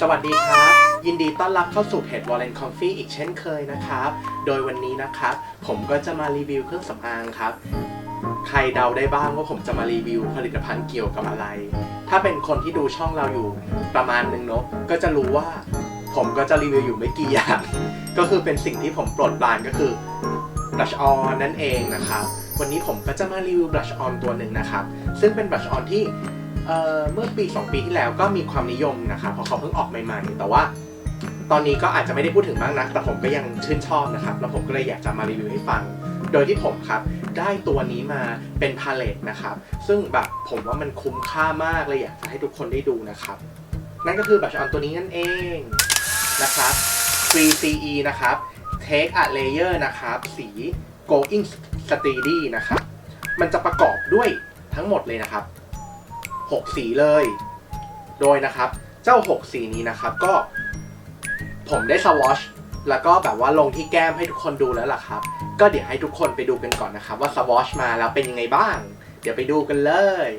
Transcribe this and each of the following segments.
สวัสดีครับ ยินดีต้อนรับเข้าสู่เพจ Wallen Coffee อีกเช่นเคยนะครับ โดยวันนี้นะครับ ผมก็จะมารีวิวเครื่องสำอางครับ ใครเดาได้บ้างว่าผมจะมารีวิวผลิตภัณฑ์เกี่ยวกับอะไร ถ้าเป็นคนที่ดูช่องเราอยู่ประมาณนึงเนาะก็จะรู้ว่า ผมก็จะรีวิวอยู่ไม่กี่อย่างก็คือเป็นสิ่งที่ผมปรดปรานก็คือ blush on นั่นเองนะครับ วันนี้ผมก็จะมารีวิว blush on ตัวหนึ่งนะครับ ซึ่งเป็น blush on ที่ เอ่อเมื่อปี 2 ปีที่แล้วก็มีความนิยมนะครับเพราะเขาเพิ่งออกใหม่ๆ แต่ว่า ตอนนี้ก็อาจจะไม่ได้พูดถึงมากนักแต่ผมก็ยังชื่นชอบนะครับ แล้วผมก็เลยอยากจะมารีวิวให้ฟัง โดยที่ผมครับ ได้ตัวนี้มาเป็นพาเลตนะครับ ซึ่งแบบผมว่ามันคุ้มค่ามากเลยอยากจะให้ทุกคนได้ดูนะครับ นั่นก็คือ blush on ตัวนี้นั่นเองนะครับ Free CE นะครับ Take a Layer นะครับ สี Going Steady นะครับ มันจะประกอบด้วยทั้งหมดเลยนะครับ 6 สีเลย โดยนะครับ เจ้า 6 สีนี้นะครับก็ ผมได้สวอชแล้วก็แบบว่าลงที่แก้มให้ทุกคนดูแล้วล่ะครับ ก็เดี๋ยวให้ทุกคนไปดูกันก่อนนะครับ ว่าสวอชมาแล้วเป็นยังไงบ้าง เดี๋ยวไปดูกันเลย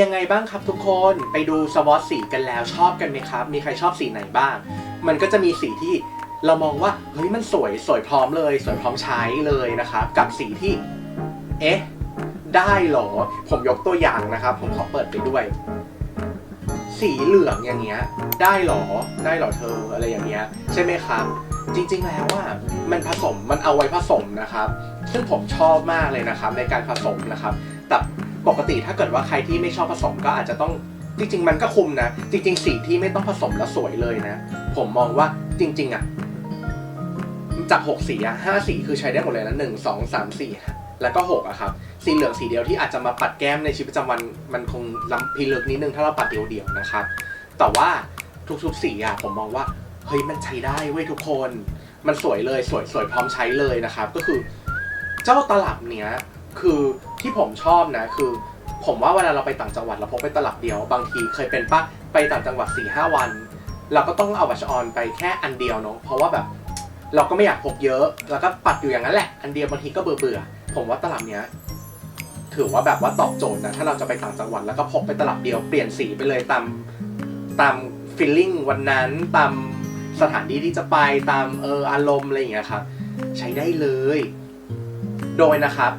ยังไงบ้างครับทุกคนไปดูสวอตสีกันแล้วชอบกันไหมครับ มีใครชอบสีไหนบ้าง มันก็จะมีสีที่เรามองว่าเฮ้ยมันสวยสวยพร้อมเลย สวยพร้อมใช้เลยนะครับ กับสีที่ เอ๊ะ ได้เหรอ ผมยกตัวอย่างนะครับ ผมขอเปิดไปด้วย สีเหลืองอย่างเงี้ย ได้เหรอ ได้เหรอเธออะไรอย่างเงี้ย ใช่ไหมครับ จริง ๆ แล้วอะมันผสมมันเอาไว้ผสมนะครับ ซึ่งผมชอบมากเลยนะครับ ในการผสมนะครับ ปกติถ้าเกิดว่าใครที่ไม่ชอบผสมก็อาจจะต้องจริง ๆ มันก็คุมนะ จริง ๆ สีที่ไม่ต้องผสมแล้วสวยเลยนะ ผมมองว่าจริง ๆ อะ จากหกสีอะห้าสีคือใช้ได้หมดเลยนะหนึ่งสองสามสี่แล้วก็หกอะครับ สีเหลืองสีเดียวที่อาจจะมาปัดแก้มในชีวิตประจำวันมันคงล้ำพิลึกนิดนึงถ้าเราปัดเดียวๆนะครับ แต่ว่าทุกๆสีอะผมมองว่าเฮ้ยมันใช้ได้เว้ยทุกคน มันสวยเลยสวยสวยพร้อมใช้เลยนะครับ ก็คือเจ้าตลับเนี้ย คือที่ผมชอบนะคือ ผมว่าเวลาเราไปต่างจังหวัดเราพกไปตลับเดียว บางทีเคยเป็นปะไปต่างจังหวัด4ี่ห้าวัน เราก็ต้องเอาบัชออนไปแค่อันเดียวเนาะเพราะว่าแบบเราก็ไม่อยากพกเยอะ แล้วก็ปัดอยู่อย่างนั้นแหละ อันเดียวบางทีก็เบื่อเบื่อๆผมว่าตลับเนี้ยถือว่าแบบว่าตอบโจทย์นะถ้าเราจะไปต่างจังหวัดแล้วก็พกไปตลับเดียวเปลี่ยนสีไปเลยตามตามฟีลลิ่งวันนั้นตามสถานที่ที่จะไปตามเอออารมณ์อะไรอย่างเงี้ยครับใช้ได้เลย โดยนะครับ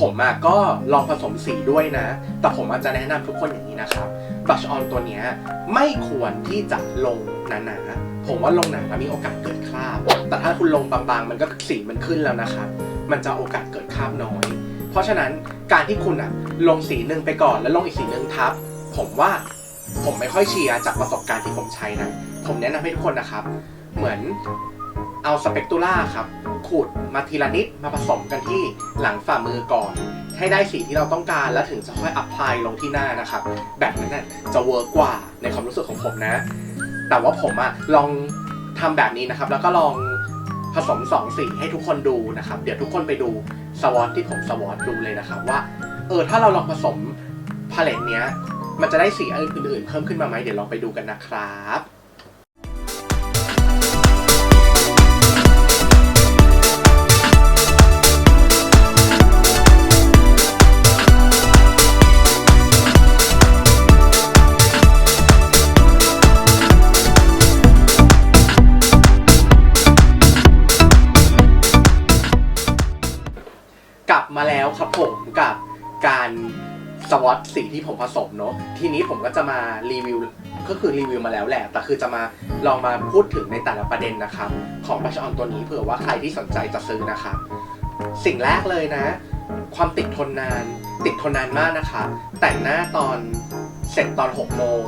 ผมอะก็ลองผสมสีด้วยนะ แต่ผมอาจจะแนะนำทุกคนอย่างนี้นะครับบ u ชออนตัวเนี้ยไม่ควรที่จะลงหนาๆ ผมว่าลงหนาแล้วมีโอกาสเกิดคราบ แต่ถ้าคุณลงบางๆ มันก็สีมันขึ้นแล้วนะครับ มันจะโอกาสเกิดคราบน้อย เพราะฉะนั้นการที่คุณอะลงสีหนึ่งไปก่อนแล้วลงอีกสีหนึ่งทับ ผมว่าผมไม่ค่อยเชียร์จากประสบการณ์ที่ผมใช้นะ ผมแนะนำให้ทุกคนนะครับ เหมือน เอาสเปกตูล่าครับขูดมาทีละนิดมาผสมกันที่หลังฝ่ามือก่อน ให้ได้สีที่เราต้องการแล้วถึงจะค่อยอัพพลายลงที่หน้านะครับ แบบนั้นน่ะจะเวิร์กกว่าในความรู้สึกของผมนะ แต่ว่าผมอะลองทำแบบนี้นะครับ แล้วก็ลองผสมสองสีให้ทุกคนดูนะครับ เดี๋ยวทุกคนไปดูสวอตที่ผมสวอตดูเลยนะครับ ว่าเออถ้าเราลองผสมพาเลตเนี้ย มันจะได้สีอื่นๆเพิ่มขึ้นมาไหมเดี๋ยวลองไปดูกันนะครับ สวอตสีที่ผมผสมเนาะทีนี้ผมก็จะมารีวิวก็คือรีวิวมาแล้วแหละ แต่คือจะมาลองมาพูดถึงในแต่ละประเด็นนะครับ ของบัชออนตัวนี้เผื่อว่าใครที่สนใจจะซื้อนะครับสิ่งแรกเลยนะ ความติดทนนาน ติดทนนานมากนะครับแต่งหน้าตอนเสร็จตอน6โมง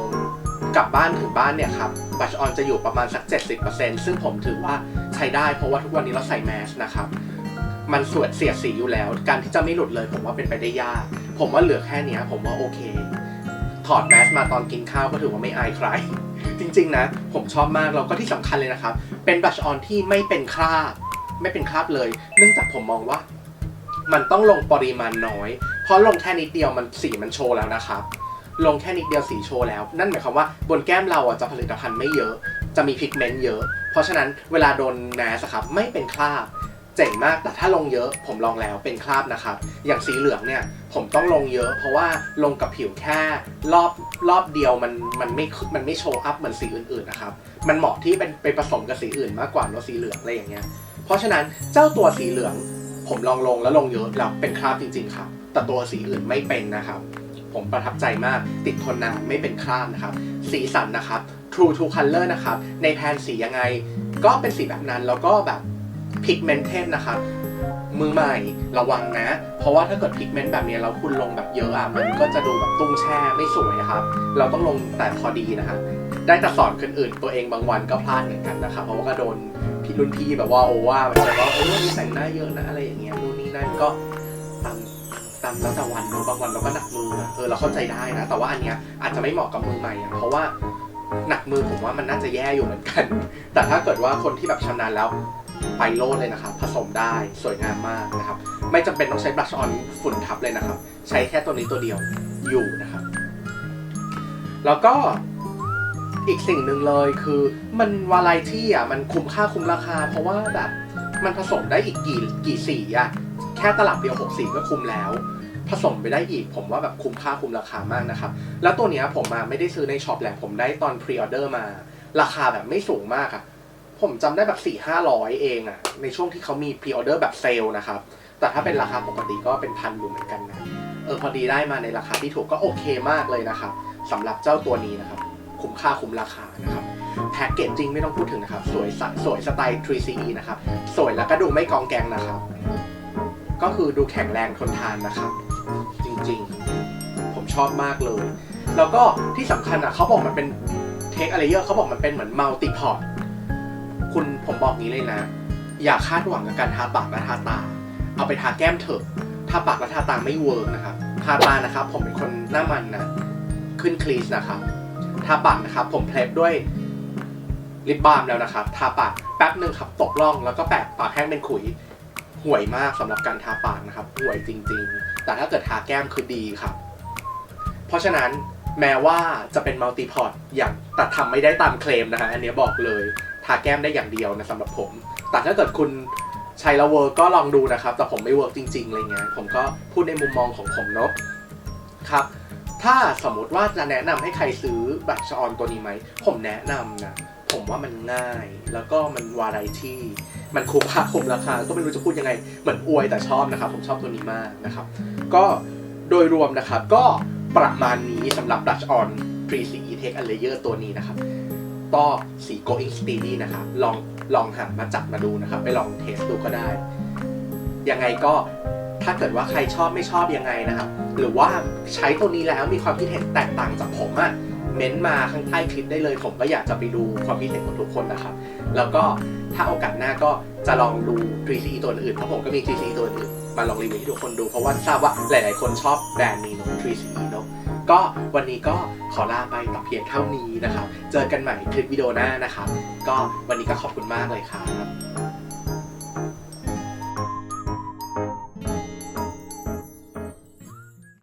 กลับบ้านถึงบ้านเนี่ยครับบัชออนจะอยู่ประมาณสัก 70%ซึ่งผมถือว่าใช้ได้เพราะว่าทุกวันนี้เราใส่แมสนะครับ มันสวยเสียดสีอยู่แล้ว การที่จะไม่หลุดเลยผมว่าเป็นไปได้ยาก ผมว่าเหลือแค่เนี้ย ผมว่าโอเค ถอดแมสมาตอนกินข้าวก็ถือว่าไม่อายใคร จริง ๆ นะ ผมชอบมากแล้วก็ที่สำคัญเลยนะครับ เป็นบัชออนที่ไม่เป็นคราบ ไม่เป็นคราบเลย เนื่องจากผมมองว่า มันต้องลงปริมาณน้อย เพราะลงแค่นิดเดียวมันสีมันโชว์แล้วนะครับ ลงแค่นิดเดียวสีโชว์แล้ว นั่นหมายความว่าบนแก้มเราอะจะผลิตภัณฑ์ไม่เยอะ จะมีพิกเมนต์เยอะ เพราะฉะนั้นเวลาโดนแมสครับไม่เป็นคราบ เจ๋งมากแต่ถ้าลงเยอะผมลองแล้วเป็นคราบนะครับ อย่างสีเหลืองเนี่ยผมต้องลงเยอะ เพราะว่าลงกับผิวแค่รอบรอบเดียวมันมันไม่มันไม่โชว์อัพเหมือนสีอื่นๆนะครับมันเหมาะที่เป็นไปผสมกับสีอื่นมากกว่าเนอะสีเหลืองอะไรอย่างเงี้ยเพราะฉะนั้นเจ้าตัวสีเหลือง ผมลองลงแล้วลงเยอะแล้วเป็นคราบจริงๆครับแต่ตัวสีอื่นไม่เป็นนะครับ ผมประทับใจมากติดทนนานไม่เป็นคราบนะครับ สีสันนะครับ True to Color นะครับในแพนสียังไง ก็เป็นสีแบบนั้นแล้วก็แบบ Pigmented นะครับมือใหม่ระวังนะ เพราะว่าถ้าเกิดพิกเมนต์แบบนี้แล้วคุณลงแบบเยอะอะมันก็จะดูแบบตุ้งแช่ไม่สวยอะครับ เราต้องลงแต่พอดีนะครับได้แต่สอนคนอื่นตัวเองบางวันก็พลาดเหมือนกันนะครับเพราะว่าก็โดนพี่รุ่นพี่แบบว่าโอว่าแบบว่าเออมีแต่งหน้าเยอะนะอะไรอย่างเงี้ยนู่นนี่นั่นก็ตามตามแล้วแต่วันเนอะบางวันเราก็หนักมืออะเออเราเข้าใจได้นะ แต่ว่าอันเนี้ยอาจจะไม่เหมาะกับมือใหม่อะเพราะว่าหนักมือผมว่ามันน่าจะแย่อยู่เหมือนกัน แต่ถ้าเกิดว่าคนที่แบบชำนาญแล้ว ไปโลดเลยนะครับ ผสมได้สวยงามมากนะครับ ไม่จำเป็นต้องใช้บลัชออนฝุ่นทับเลยนะครับ ใช้แค่ตัวนี้ตัวเดียวอยู่นะครับ แล้วก็อีกสิ่งหนึ่งเลยคือมันวาไรที่อะมันคุ้มค่าคุ้มราคา เพราะว่าแบบมันผสมได้อีกกี่กี่สีอะแค่ตลับเดียว6สีก็คุ้มแล้ว ผสมไปได้อีก ผมว่าแบบคุ้มค่าคุ้มราคามากนะครับ แล้วตัวเนี้ยผมมาไม่ได้ซื้อในช็อปแหละผมได้ตอนพรีออเดอร์มา ราคาแบบไม่สูงมากอะ ผมจำได้แบบ4ี่ห้าร้อยเองอะในช่วงที่เขามีพรีออเดอร์แบบเซลล์นะครับ แต่ถ้าเป็นราคาปกติก็เป็นพันอยู่เหมือนกันนะ เออพอดีได้มาในราคาที่ถูกก็โอเคมากเลยนะครับสำหรับเจ้าตัวนี้นะครับ คุ้มค่าคุ้มราคานะครับแพ็กเกจจริงไม่ต้องพูดถึงนะครับ สวยสสวยสไตล์ 3CE นะครับ สวยแล้วก็ดูไม่กองแกงนะครับ ก็คือดูแข็งแรงทนทานนะครับ จริงๆ ผมชอบมากเลย แล้วก็ที่สำคัญอะเขาบอกมันเป็นเทคอะไรเยอะเขาบอกมันเป็นเหมือนมัลติพอร์ต คุณผมบอกงี้เลยนะ อย่าคาดหวังกับการทาปากและทาตา เอาไปทาแก้มเถอะทาปากและทาตาไม่เวิร์กนะครับทาตานะครับ ผมเป็นคนหน้ามันนะขึ้นคลีสนะครับทาปากนะครับ ผมเพลฟด้วยลิปบาล์มแล้วนะครับ ทาปากแป๊บหนึ่งครับตกล่องแล้วก็แปะปากแห้งเป็นขุยห่วยมากสำหรับการทาปากนะครับห่วยจริง ๆ แต่ถ้าเกิดทาแก้มคือดีครับ เพราะฉะนั้นแม้ว่าจะเป็นมัลติพอร์ตอย่างแต่ทำไม่ได้ตามเคลมนะฮะอันนี้บอกเลย ทาแก้มได้อย่างเดียวนะสำหรับผม แต่ถ้าเกิดคุณใช้แล้วเวิร์กก็ลองดูนะครับ แต่ผมไม่เวิร์กจริงๆอะไรเงี้ยผมก็พูดในมุมมองของผมเนาะครับ ถ้าสมมติว่าจะแนะนำให้ใครซื้อบัตรชออนตัวนี้ไหม ผมแนะนำนะ ผมว่ามันง่าย แล้วก็มันวาไรที่ มันคุ้มค่าคุ้มราคา ก็ไม่รู้จะพูดยังไง เหมือนอวยแต่ชอบนะครับ ผมชอบตัวนี้มากนะครับ ก็โดยรวมนะครับ ก็ประมาณนี้สำหรับ Dutch on 3 CE Tech and Layer ตัวนี้นะครับ ก็สี going steady นะครับลองลองหามาจับมาดูนะครับ ไปลองเทสดูก็ได้ ยังไงก็ถ้าเกิดว่าใครชอบไม่ชอบยังไงนะครับ หรือว่าใช้ตัวนี้แล้วมีความคิดเห็นแตกต่างจากผมอะเม้นต์มาข้างใต้คลิปได้เลย ผมก็อยากจะไปดูความคิดเห็นของทุกคนนะครับ แล้วก็ถ้าโอกาสหน้าก็จะลองดู 3CE ตัวอื่นเพราะผมก็มี 3CE ตัวอื่นมาลองรีวิวให้ทุกคนดูเพราะว่าทราบว่าหลาย ๆ คนชอบแบรนด์นี้เนอะ 3CE เนอะ ก็วันนี้ก็ขอลาไปต่อเพียงเท่านี้นะครับ เจอกันใหม่คลิปวิดีโอหน้านะครับ ก็วันนี้ก็ขอบคุณมากเลยครับ